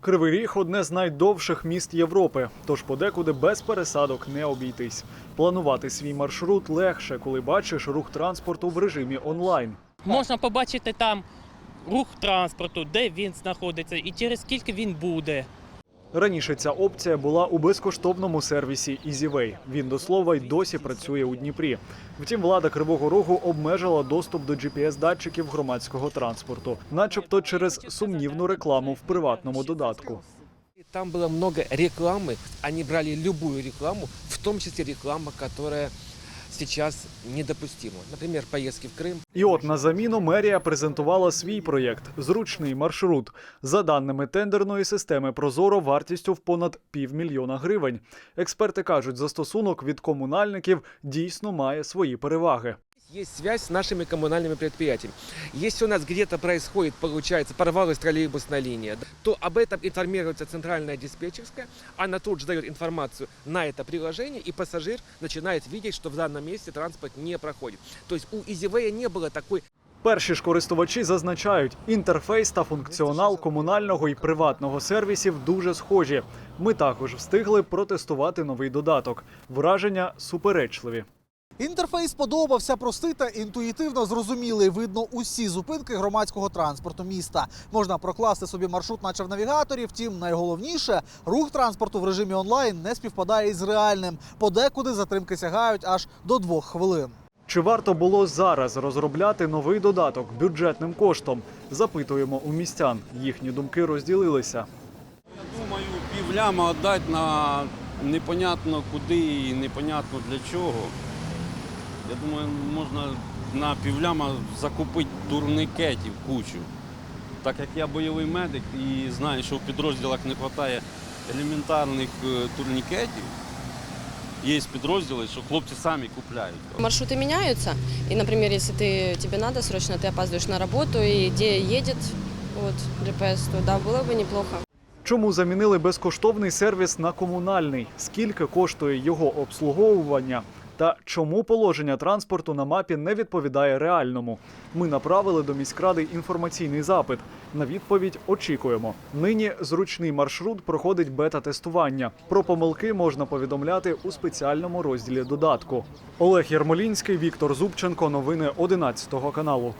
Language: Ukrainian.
Кривий Ріг одне з найдовших міст Європи, тож подекуди без пересадок не обійтись. Планувати свій маршрут легше, коли бачиш рух транспорту в режимі онлайн. Можна побачити там рух транспорту, де він знаходиться і через скільки він буде. Раніше ця опція була у безкоштовному сервісі EasyWay. Він до слова й досі працює у Дніпрі. Втім, влада Кривого Рогу обмежила доступ до GPS-датчиків громадського транспорту, начебто через сумнівну рекламу в приватному додатку. Там было много рекламы, они брали любую рекламу, в том числе реклама, которая сейчас недопустимо. Например, поездки в Крым. І от на заміну мерія презентувала свій проєкт зручний маршрут. За даними тендерної системи Прозоро вартістю в понад півмільйона гривень. Експерти кажуть, застосунок від комунальників дійсно має свої переваги. Есть связь с нашими коммунальными предприятиями. Если у нас где-то происходит, получается, порвалась троллейбусная линия, то об этом информируется центральная диспетчерская, она тут же дает информацию на это приложение, и пассажир начинает видеть, что в данном месте транспорт не проходит. То есть у EasyWay не было такой Перші ж користувачі зазначають, інтерфейс та функціонал комунального і приватного сервісів дуже схожі. Ми також встигли протестувати новий додаток. Враження суперечливі. Інтерфейс подобався простий та інтуїтивно зрозумілий. Видно усі зупинки громадського транспорту міста. Можна прокласти собі маршрут, наче в навігаторі. Втім, найголовніше рух транспорту в режимі онлайн не співпадає із реальним. Подекуди затримки сягають аж до двох хвилин. Чи варто було зараз розробляти новий додаток бюджетним коштом? Запитуємо у містян. Їхні думки розділилися. Я Думаю, півляма віддати на непонятно куди і непонятно для чого. Я думаю, можна на півляма закупити турникетів кучу. Так як я бойовий медик і знаю, що в підрозділах не вистачає елементарних е, турнікетів, є підрозділи, що хлопці самі купляють. Маршруты меняются, и, например, если ты, тебе надо срочно, ты опаздываешь на работу, и где едет вот, ДПС, то да, было бы неплохо. Чому замінили безкоштовний сервіс на комунальний? Скільки коштує його обслуговування? Та чому положення транспорту на мапі не відповідає реальному? Ми направили до міськради інформаційний запит. На відповідь очікуємо. Нині зручний маршрут проходить бета-тестування. Про помилки можна повідомляти у спеціальному розділі додатку. Олег Ярмолінський, Віктор Зубченко. Новини 11 каналу.